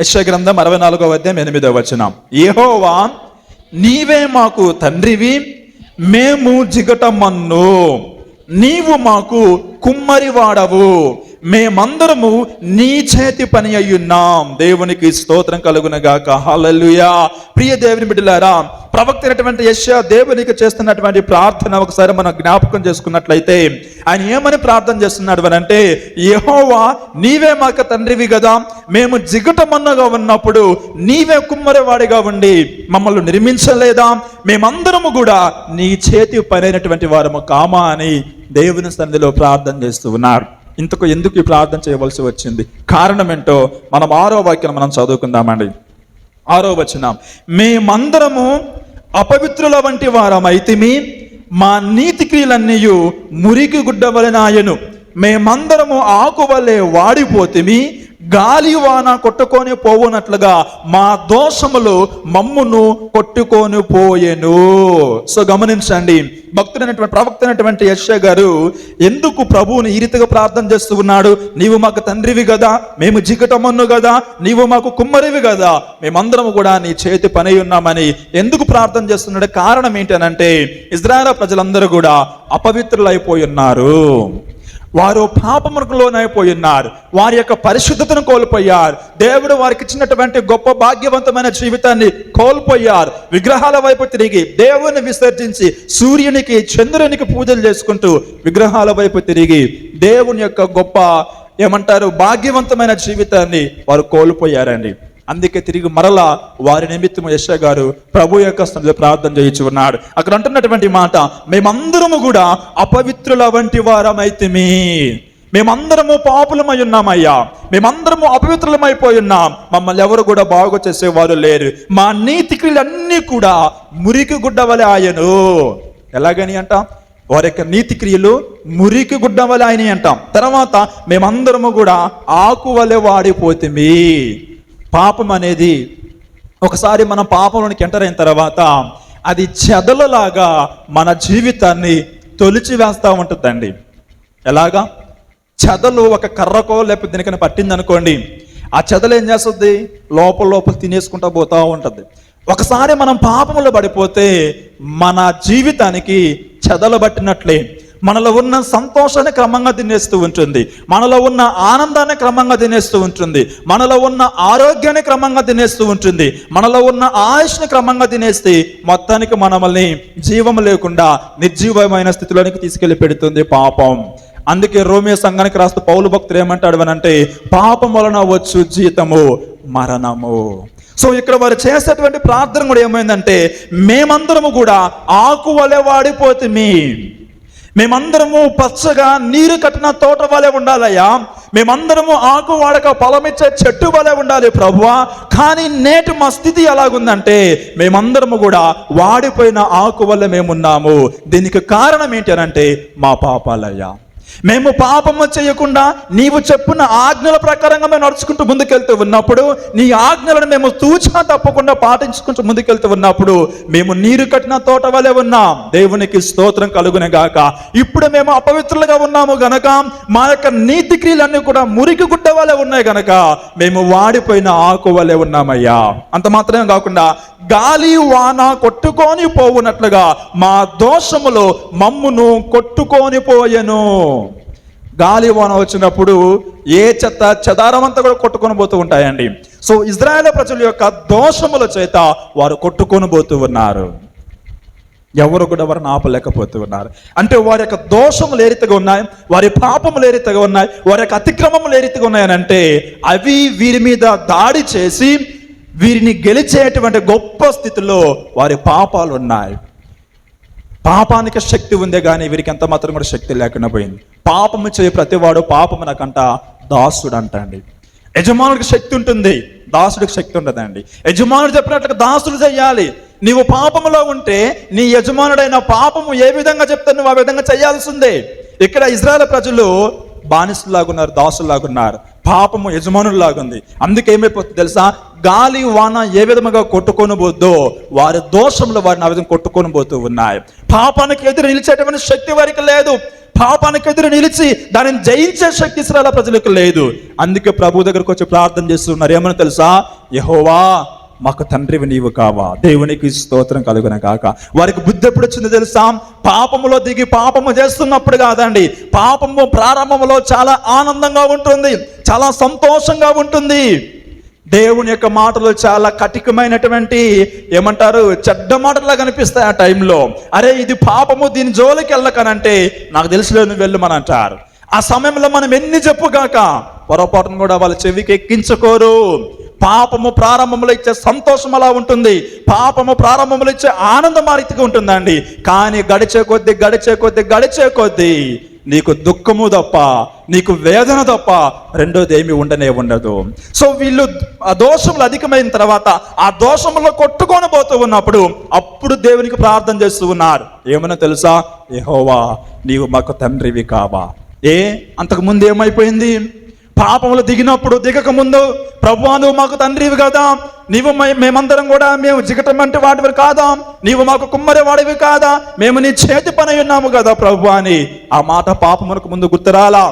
యశ్వగ్రంథం అరవై నాలుగో అధ్యాయం ఎనిమిదో వచనం. ఏహోవా నీవే మాకు తండ్రివి మేము జిగటమన్ను. నీవు మాకు కుమ్మరి వాడవు మేమందరము నీ చేతి పని అయ్యున్నాం దేవునికి స్తోత్రం కలుగునగాక. హలలుయా ప్రియ దేవుని బిడ్డలారా ప్రవక్త అయినటువంటి యశ్యా దేవునికి చేస్తున్నటువంటి ప్రార్థన ఒకసారి మనం జ్ఞాపకం చేసుకున్నట్లయితే ఆయన ఏమని ప్రార్థన చేస్తున్నాడు అని అంటే యహోవా నీవే మాకు తండ్రివి కదా మేము జిగటమన్నగా ఉన్నప్పుడు నీవే కుమ్మరివాడిగా ఉండి మమ్మల్ని నిర్మించలేదా? మేమందరము కూడా నీ చేతి పనైనటువంటి వారము కామా అని దేవుని సన్నిధిలో ప్రార్థన చేస్తూ ఉన్నారు. ఇంతకు ఎందుకు ఈ ప్రార్థన చేయవలసి వచ్చింది? కారణం ఏంటో మనం ఆరో వాక్యం మనం చదువుకుందామండి. ఆరో వచనం. మేమందరము అపవిత్రుల వంటి వారమైతిమి మా నీతి క్రియలన్నీ మురికి గుడ్డవలనాయను మేమందరము ఆకువలే వాడిపోతిమి గాలి వాన కొట్టుకొని పోవునట్లుగా మా దోషములు మమ్మును కొట్టుకొని పోయెను. సో గమనించండి భక్తుడైనటువంటి ప్రవక్త అయినటువంటి యశ్య గారు ఎందుకు ప్రభువుని ఈ రీతిగా ప్రార్థన చేస్తూ ఉన్నాడు? నీవు మాకు తండ్రివి కదా మేము జిగటమన్ను కదా నీవు మాకు కుమ్మరివి కదా మేమందరం కూడా నీ చేతి పని ఉన్నామని ఎందుకు ప్రార్థన చేస్తున్నాడు? కారణం ఏంటనంటే ఇజ్రాయల్ ప్రజలందరూ కూడా అపవిత్రులైపోయి ఉన్నారు. వారు పాపములకు లోనైపోయి ఉన్నారు. వారి యొక్క పరిశుద్ధతను కోల్పోయారు. దేవుడు వారికి ఇచ్చినటువంటి గొప్ప భాగ్యవంతమైన జీవితాన్ని కోల్పోయారు. విగ్రహాల వైపు తిరిగి దేవుని విసర్జించి సూర్యునికి చంద్రునికి పూజలు చేసుకుంటూ విగ్రహాల వైపు తిరిగి దేవుని యొక్క గొప్ప ఏమంటారు భాగ్యవంతమైన జీవితాన్ని వారు కోల్పోయారండి. అందుకే తిరిగి మరలా వారి నిమిత్తం యశ గారు ప్రభు యొక్క స్థితిలో ప్రార్థన చేయించి ఉన్నాడు అక్కడ అంటున్నటువంటి మాట మేమందరము కూడా అపవిత్రుల వంటి వారమైతిమి. మేమందరము పాపులమై ఉన్నామయ్యా. మేమందరము అపవిత్రులమైపోయి ఉన్నాం. మమ్మల్ని ఎవరు కూడా బాగు చేసేవారు లేరు. మా నీతి క్రియలన్నీ కూడా మురికి గుడ్డ వలె ఆయను. ఎలాగని అంట? వారి యొక్క నీతి క్రియలు మురికి గుడ్డ వలె ఆయన అంటాం. తర్వాత మేమందరము కూడా ఆకు వలె వాడిపోతిమి. పాపం అనేది ఒకసారి మనం పాపంలోనికి ఎంటర్ అయిన తర్వాత అది చెదలలాగా మన జీవితాన్ని తొలిచి వేస్తూ ఉంటుందండి. ఎలాగా? చెదలు ఒక కర్రకో లేకపోతే దేనికైనా పట్టిందనుకోండి ఆ చెదలు ఏం చేస్తుంది? లోపల లోపల తినేసుకుంటూ పోతూ ఉంటుంది. ఒకసారి మనం పాపంలో పడిపోతే మన జీవితానికి చెదలు పట్టినట్లే. మనలో ఉన్న సంతోషాన్ని క్రమంగా తినేస్తూ ఉంటుంది. మనలో ఉన్న ఆనందాన్ని క్రమంగా తినేస్తూ ఉంటుంది. మనలో ఉన్న ఆరోగ్యాన్ని క్రమంగా తినేస్తూ ఉంటుంది. మనలో ఉన్న ఆయుష్ని క్రమంగా తినేస్తే మొత్తానికి మనల్ని జీవం లేకుండా నిర్జీవమైన స్థితిలోనికి తీసుకెళ్ళి పెడుతుంది పాపం. అందుకే రోమియో సంఘానికి రాస్తూ పౌలు భక్తులు ఏమంటాడు అని అంటే పాపం వలన వచ్చు జీతము మరణము. సో ఇక్కడ వారు చేసేటువంటి ప్రార్థన కూడా ఏమైందంటే మేమందరము కూడా ఆకు వలె వాడిపోతుంది మేమందరము పచ్చగా నీరు కట్టిన తోట వలె ఉండాలయ్యా. మేమందరము ఆకు వాడక పొలమిచ్చే చెట్టు వలె ఉండాలి ప్రభువా. కానీ నేటి మా స్థితి ఎలాగుందంటే మేమందరము కూడా వాడిపోయిన ఆకు వల్ల మేమున్నాము. దీనికి కారణం ఏంటి మా పాపాలయ్యా. మేము పాపము చేయకుండా నీవు చెప్పున్న ఆజ్ఞల ప్రకారంగా మేము నడుచుకుంటూ ముందుకెళ్తూ ఉన్నప్పుడు నీ ఆజ్ఞలను మేము తూచా తప్పకుండా పాటించుకుంటూ ముందుకెళ్తూ ఉన్నప్పుడు మేము నీరు కట్టిన తోట వలె ఉన్నాం. దేవునికి స్తోత్రం కలుగునే గాక. ఇప్పుడు మేము అపవిత్రులుగా ఉన్నాము గనక మా యొక్క నీతి క్రియలన్నీ కూడా మురికి గుడ్డ వలె ఉన్నాయి గనక మేము వాడిపోయిన ఆకు వలె ఉన్నామయ్యా. అంత మాత్రమే కాకుండా గాలి వాన కొట్టుకొని పోవునట్లుగా మా దోషములో మమ్మును కొట్టుకొని పోయెను. గాలి వాన వచ్చినప్పుడు ఏ చెత్త చెదారం అంతా కూడా కొట్టుకొని పోతూ ఉంటాయండి. సో ఇజ్రాయేల్ ప్రజల యొక్క దోషముల చేత వారు కొట్టుకొని పోతూ ఉన్నారు. ఎవరు కూడా వారిని ఆపలేకపోతూ ఉన్నారు. అంటే వారి యొక్క దోషములు ఏరితగా ఉన్నాయి? వారి పాపములు ఏరితగా ఉన్నాయి? వారి యొక్క అతిక్రమములు ఏరితగా ఉన్నాయనంటే ఉన్నాయని అంటే అవి వీరి మీద దాడి చేసి వీరిని గెలిచేటువంటి గొప్ప స్థితిలో వారి పాపాలు ఉన్నాయి. పాపానికి శక్తి ఉందే కానీ వీరికి ఎంత మాత్రం కూడా శక్తి లేకుండా పోయింది. పాపము చేయ ప్రతివాడు పాపము నాకంట దాసుడు అంట అండి యజమానుడికి శక్తి ఉంటుంది దాసుడికి శక్తి ఉండదండి. యజమానుడు చెప్పినట్లుగా దాసుడు చేయాలి నీవు పాపములో ఉంటే నీ యజమానుడైన పాపము ఏ విధంగా చెప్తే నువ్వు ఆ విధంగా చేయాల్సిందే ఇక్కడ ఇజ్రాయల్ ప్రజలు బానిసలాగున్నారు దాసులాగున్నారు పాపము యజమానులాగుంది అందుకే ఏమైపోతుంది తెలుసా? గాలి వాన ఏ విధముగా కొట్టుకొని పోద్దో వారి దోషంలో వారిని ఆ విధంగా కొట్టుకొని పోతూ ఉన్నాయి. పాపానికి ఎదురు నిలిచేటువంటి శక్తి వారికి లేదు. పాపానికి ఎదురు నిలిచి దానిని జయించే శక్తి ఇస్రాల ప్రజలకు లేదు. అందుకే ప్రభు దగ్గరకు వచ్చి ప్రార్థన చేస్తున్నారు. ఏమని తెలుసా? యహోవా మాకు తండ్రివి నీవు కావా. దేవునికి స్తోత్రం కలుగున కాక వారికి బుద్ధి ఎప్పుడు వచ్చిందో తెలుసా? పాపములో దిగి పాపము చేస్తున్నప్పుడు కాదండి. పాపము ప్రారంభంలో చాలా ఆనందంగా ఉంటుంది. చాలా సంతోషంగా ఉంటుంది. దేవుని యొక్క మాటలు చాలా కఠికమైనటువంటి ఏమంటారు చెడ్డ మాటలా కనిపిస్తాయి ఆ టైంలో. అరే ఇది పాపము దీని జోలికి వెళ్ళకనంటే నాకు తెలిసిలేదు వెళ్ళమని అంటారు. ఆ సమయంలో మనం ఎన్ని చెప్పుగాక పొరపాటును కూడా వాళ్ళ చెవికి ఎక్కించుకోరు. పాపము ప్రారంభంలో ఇచ్చే సంతోషం అలా ఉంటుంది. పాపము ప్రారంభంలో ఇచ్చే ఆనందం ఆ రీతిగా ఉంటుందండి. కానీ గడిచే కొద్దీ గడిచే కొద్దీ గడిచే కొద్దీ నీకు దుఃఖము తప్ప నీకు వేదన తప్ప రెండోది ఏమి ఉండనే ఉండదు. సో వీళ్ళు ఆ దోషములు అధికమైన తర్వాత ఆ దోషములో కొట్టుకొని పోతూ ఉన్నప్పుడు అప్పుడు దేవునికి ప్రార్థన చేస్తూ ఉన్నారు. ఏమన్నా తెలుసా? ఏహోవా నీవు మాకు తండ్రివి కావా. ఏ? అంతకు ముందు ఏమైపోయింది? పాపములు దిగినప్పుడు దిగకముందు ప్రభు నువ్వు మాకు తండ్రివి కదా. నీవు మేమందరం కూడా మేము జిగటం అంటే వాడివి కాదా? నీవు మాకు కుమ్మరి వాడివి కాదా? మేము నీ చేతి పని ఉన్నాము కదా ప్రభు అని ఆ మాట పాపమునకు ముందు గుర్తురాలా?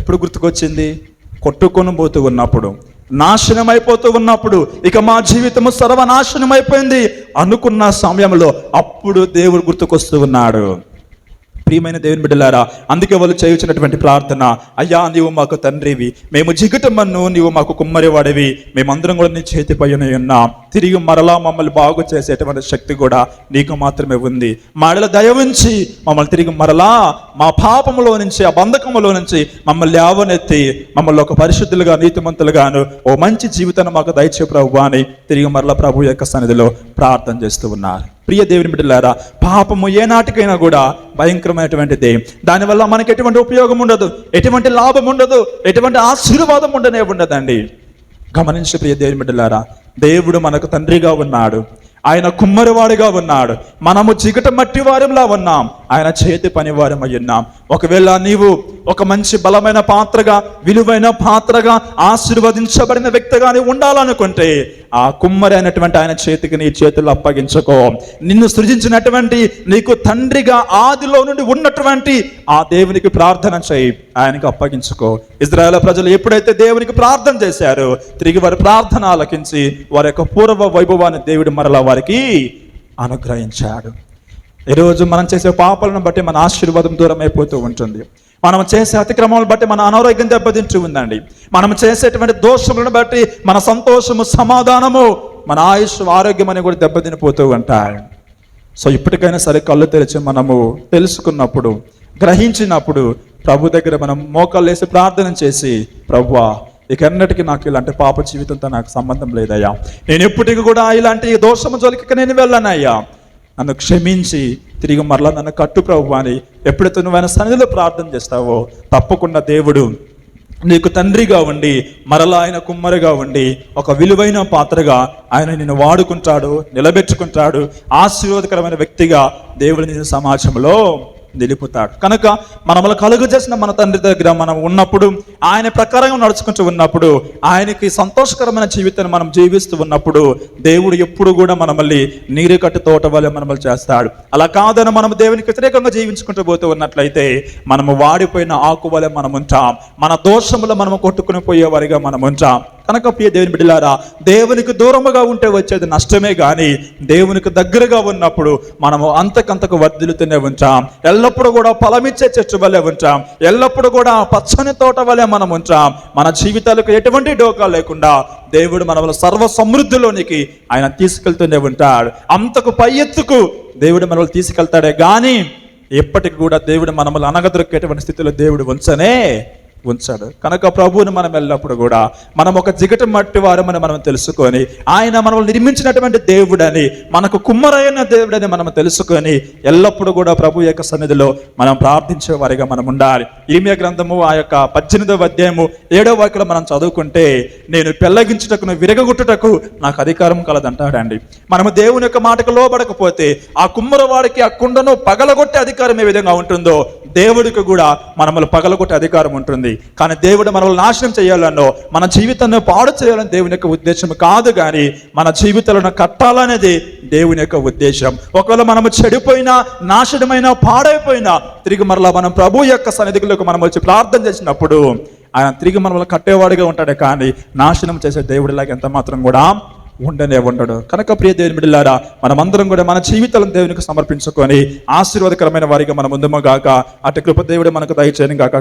ఎప్పుడు గుర్తుకొచ్చింది? కొట్టుకొని పోతూ ఉన్నప్పుడు నాశనం అయిపోతూ ఉన్నప్పుడు. ఇక మా జీవితము సర్వనాశనం అయిపోయింది అనుకున్న సమయంలో అప్పుడు దేవుడు గుర్తుకొస్తూ ఉన్నాడు. ప్రియమైన దేవుని బిడ్డలారా అందుకే వాళ్ళు చేయుచున్నటువంటి ప్రార్థన అయ్యా నీవు మాకు తండ్రివి మేము జిగటమన్ను నీవు మాకు కుమ్మరి వాడివి మేమందరం కూడా నీ చేతి పైన ఉన్నాం. తిరిగి మరలా మమ్మల్ని బాగు చేసేటువంటి శక్తి కూడా నీకు మాత్రమే ఉంది. మాడల దయ ఉంచి మమ్మల్ని తిరిగి మరలా మా పాపములో నుంచి ఆ బంధకములో నుంచి మమ్మల్ని లేవనెత్తి మమ్మల్ని ఒక పరిశుద్ధులుగా నీతిమంతులుగాను ఓ మంచి జీవితాన్ని మాకు దయచే ప్రభు అని తిరిగి మరలా ప్రభు యొక్క సన్నిధిలో ప్రార్థన చేస్తూ ఉన్నారు. ప్రియ దేవుని బిడ్డలారా పాపము ఏ నాటికైనా కూడా భయంకరమైనటువంటిది దానివల్ల మనకి ఎటువంటి ఉపయోగం ఉండదు ఎటువంటి లాభం ఉండదు ఎటువంటి ఆశీర్వాదం ఉండనే ఉండదండి. గమనించి ప్రియ దేవుని బిడ్డలారా దేవుడు మనకు తండ్రిగా ఉన్నాడు ఆయన కుమ్మరివాడిగా ఉన్నాడు మనము చికట మట్టి వారంలా ఉన్నాం ఆయన చేతి పని వారమై ఉన్నాం. ఒకవేళ నీవు ఒక మంచి బలమైన పాత్రగా విలువైన పాత్రగా ఆశీర్వదించబడిన వ్యక్తిగా నీవు ఉండాలనుకుంటే ఆ కుమ్మరి అయినటువంటి ఆయన చేతికి నీ చేతులు అప్పగించుకో. నిన్ను సృజించినటువంటి నీకు తండ్రిగా ఆదిలో నుండి ఉన్నటువంటి ఆ దేవునికి ప్రార్థన చేయి. ఆయనకు అప్పగించుకో. ఇజ్రాయేల్ ప్రజలు ఎప్పుడైతే దేవునికి ప్రార్థన చేశారో తిరిగి వారి ప్రార్థన ఆలకించి వారి యొక్క పూర్వ వైభవాన్ని దేవుడు మరలా వారికి అనుగ్రహించాడు. ఈరోజు మనం చేసే పాపాలను బట్టి మన ఆశీర్వాదం దూరం అయిపోతూ ఉంటుంది. మనం చేసే అతిక్రమాలను బట్టి మన అనారోగ్యం దెబ్బతింటూ ఉందండి. మనం చేసేటువంటి దోషములను బట్టి మన సంతోషము సమాధానము మన ఆయుష్ ఆరోగ్యం అని కూడా దెబ్బతినిపోతూ ఉంటాయి. సో ఇప్పటికైనా సరే కళ్ళు తెరిచి మనము తెలుసుకున్నప్పుడు గ్రహించినప్పుడు ప్రభు దగ్గర మనం మోకాళ్ళు వేసి ప్రార్థన చేసి ప్రభువా ఇకన్నటికి నాకు ఇలాంటి పాప జీవితంతో నాకు సంబంధం లేదయ్యా. నేను ఎప్పటికీ కూడా ఇలాంటి దోషము జోలికి నేను వెళ్ళనయ్యా. నన్ను క్షమించి తిరిగి మరలా నన్ను కట్టు ప్రభు అని ఎప్పుడైతే నువ్వు ఆయన సన్నిధిలో ప్రార్థన చేస్తావో తప్పకుండా దేవుడు నీకు తండ్రిగా ఉండి మరలా ఆయన కుమ్మరిగా ఉండి ఒక విలువైన పాత్రగా ఆయన నిన్ను వాడుకుంటాడు నిలబెట్టుకుంటాడు ఆశీర్వాదకరమైన వ్యక్తిగా దేవుడు నిన్ను సమాజంలో నిలుపుతాడు. కనుక మనములు కలుగు చేసిన మన తండ్రి దగ్గర మనం ఉన్నప్పుడు ఆయన ప్రకారంగా నడుచుకుంటూ ఉన్నప్పుడు ఆయనకి సంతోషకరమైన జీవితాన్ని మనం జీవిస్తూ ఉన్నప్పుడు దేవుడు ఎప్పుడు కూడా మనమల్ని నీరు కట్టు తోట వల్ల మనమల్ని చేస్తాడు. అలా కాదని మనం దేవునికి వ్యతిరేకంగా జీవించుకుంటూ పోతూ ఉన్నట్లయితే మనము వాడిపోయిన ఆకు వలె మనం ఉంటాం మన దోషములు మనము కొట్టుకుని పోయేవారిగా మనం ఉంటాం కనుక ప్రియ దేవుని బిడ్డలారా దేవునికి దూరముగా ఉంటే వచ్చేది నష్టమే కానీ దేవునికి దగ్గరగా ఉన్నప్పుడు మనము అంతకంతకు వర్ధిల్లుతూనే ఉంటాం ఎల్లప్పుడూ కూడా ఫలమిచ్చే చెట్టు వల్లే ఉంటాం ఎల్లప్పుడూ కూడా పచ్చని తోట వలె మనం ఉంటాం మన జీవితాలకు ఎటువంటి డోకా లేకుండా దేవుడు మనల్ని సర్వ సమృద్ధిలోనికి ఆయన తీసుకెళ్తూనే ఉంటాడు. అంతకు పై ఎత్తుకు దేవుడు మనల్ని తీసుకెళ్తాడే కానీ ఎప్పటికి కూడా దేవుడు మనల్ని అనగదొరికేటువంటి స్థితిలో దేవుడు ఉంచనే ఉంచాడు. కనుక ప్రభువుని మనం వెళ్ళినప్పుడు కూడా మనం ఒక జిగట మట్టి వారమని మనం తెలుసుకొని ఆయన మనం నిర్మించినటువంటి దేవుడని మనకు కుమ్మరైన దేవుడని మనం తెలుసుకొని ఎల్లప్పుడూ కూడా ప్రభు యొక్క సన్నిధిలో మనం ప్రార్థించే వారిగా మనం ఉండాలి. ఈమె గ్రంథము ఆ యొక్క పద్దెనిమిదవ అధ్యాయము ఏడవ వాక్యలో మనం చదువుకుంటే నేను పెళ్ళగించుటకు విరగొట్టుటకు నాకు అధికారం కలదంటాడండి. మనము దేవుని యొక్క మాటకు లోబడకపోతే ఆ కుమ్మరవాడికి ఆ కుండను పగలగొట్టే అధికారం ఏ విధంగా ఉంటుందో దేవుడికి కూడా మనమల్ని పగలగొట్టే అధికారం ఉంటుంది. కానీ దేవుడు మనల్ని నాశనం చేయాలన్నో మన జీవితాన్ని పాడు చేయాలని దేవుని యొక్క ఉద్దేశం కాదు కానీ మన జీవితాలను కట్టాలనేది దేవుని యొక్క ఉద్దేశం. ఒకవేళ మనము చెడిపోయినా నాశనమైనా పాడైపోయినా తిరిగి మరలా మనం ప్రభు యొక్క సన్నిధిలోకి మనం వచ్చి ప్రార్థన చేసినప్పుడు ఆయన తిరిగి మనల్ని కట్టేవాడిగా ఉంటాడే కానీ నాశనం చేసే దేవుడిలాగా ఎంత మాత్రం కూడా ఉండనే ఉండడు. కనుక ప్రియ దేవుని బిడ్డలారా మనమందరం కూడా మన జీవితాలను దేవునికి సమర్పించుకొని ఆశీర్వాదకరమైన వారిగా మన ముందుమగాక అటు కృపదేవుడు మనకు దయచేయను గాక.